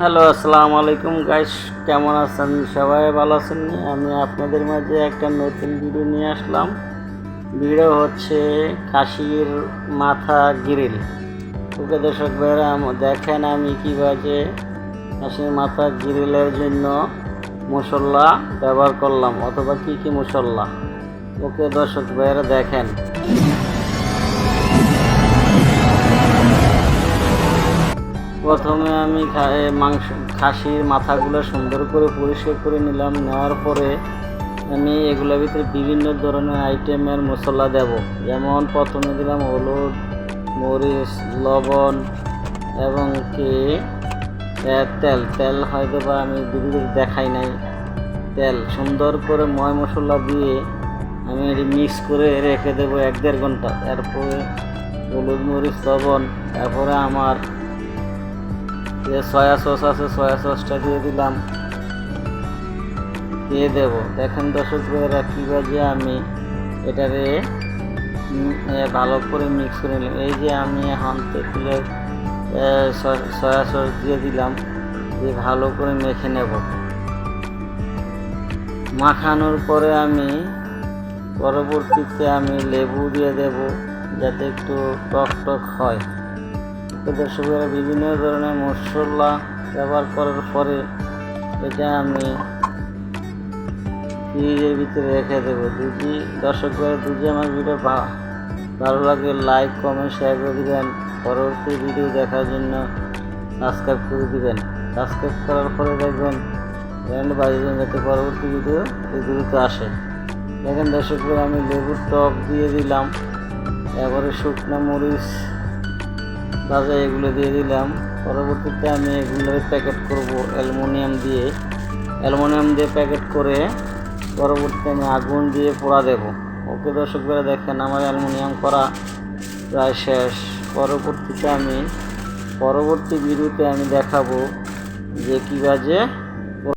Hello, আসসালামু আলাইকুম guys কেমন আছেন? সবাই ভালো আছেন? আমি আপনাদের মাঝে একটা নতুন ভিডিও নিয়ে আসলাম। ভিডিও হচ্ছে খাসির মাথা গ্রিল ওকে দর্শক ভাইরা দেখেন আমি কীভাবে খাসির মাথা গ্রিলের জন্য মশলা ব্যবহার করলাম, অথবা কী কী মশলা। ওকে দর্শক ভাইরা, দেখেন। প্রথমে আমি মাংস, খাসির মাথাগুলো সুন্দর করে পরিষ্কার করে নিলাম। নেওয়ার পরে আমি এগুলোর ভিতরে বিভিন্ন ধরনের আইটেমের মশলা দেব। যেমন প্রথমে দিলাম হলুদ, মরিচ, লবণ এবং কি? তেল। তেল হয়তো বা আমি ভিডিওতে দেখাই নাই। তেল। সুন্দর করে ময় মশলা দিয়ে আমি এটি মিক্স করে রেখে দেবো এক দেড় ঘণ্টা। তারপরে হলুদ, মরিচ, লবণ। তারপরে আমার যে সয়া সস আছে সয়া সসটা দিয়ে দিলাম। দিয়ে দেব। দেখেন দর্শক ভাইয়েরা কীভাবে আমি এটারে ভালো করে মিক্স করে নিলাম। এই যে আমি এ, স- সয়া সস দিয়ে দিলাম দিয়ে ভালো করে মেখে নেব। মাখানোর পরে আমি পরবর্তীতে আমি লেবু দিয়ে দেব যাতে একটু টক টক হয়। তো দর্শকেরা বিভিন্ন ধরনের মশলা ব্যবহার করার পরে এটা আমি ফ্রিজের ভিতরে রেখে দেবো। যদি দর্শকরা যদি আমার ভিডিও ভালো লাগে, লাইক, কমেন্ট শেয়ার করে দিবেন। পরবর্তী ভিডিও দেখার জন্য সাবস্ক্রাইব করে দিবেন। সাবস্ক্রাইব করার পরে দেখবেন চ্যানেল বাজিয়ে যাতে পরবর্তী ভিডিও দ্রুত আসে। দেখেন দর্শকরা আমি লেবুর টক দিয়ে দিলাম। এবারে শুকনো মরিচ ভাজা এগুলো দিয়ে দিলাম। পরবর্তীতে আমি এগুলো প্যাকেট করব অ্যালুমিনিয়াম দিয়ে। অ্যালুমিনিয়াম দিয়ে প্যাকেট করে পরবর্তীতে আমি আগুন দিয়ে পোড়া দেব। ওকে দর্শকরা দেখেন, আমার অ্যালুমিনিয়াম করা প্রায় শেষ। পরবর্তীতে আমি পরবর্তী ভিডিওতে আমি দেখাবো যে কী বাজে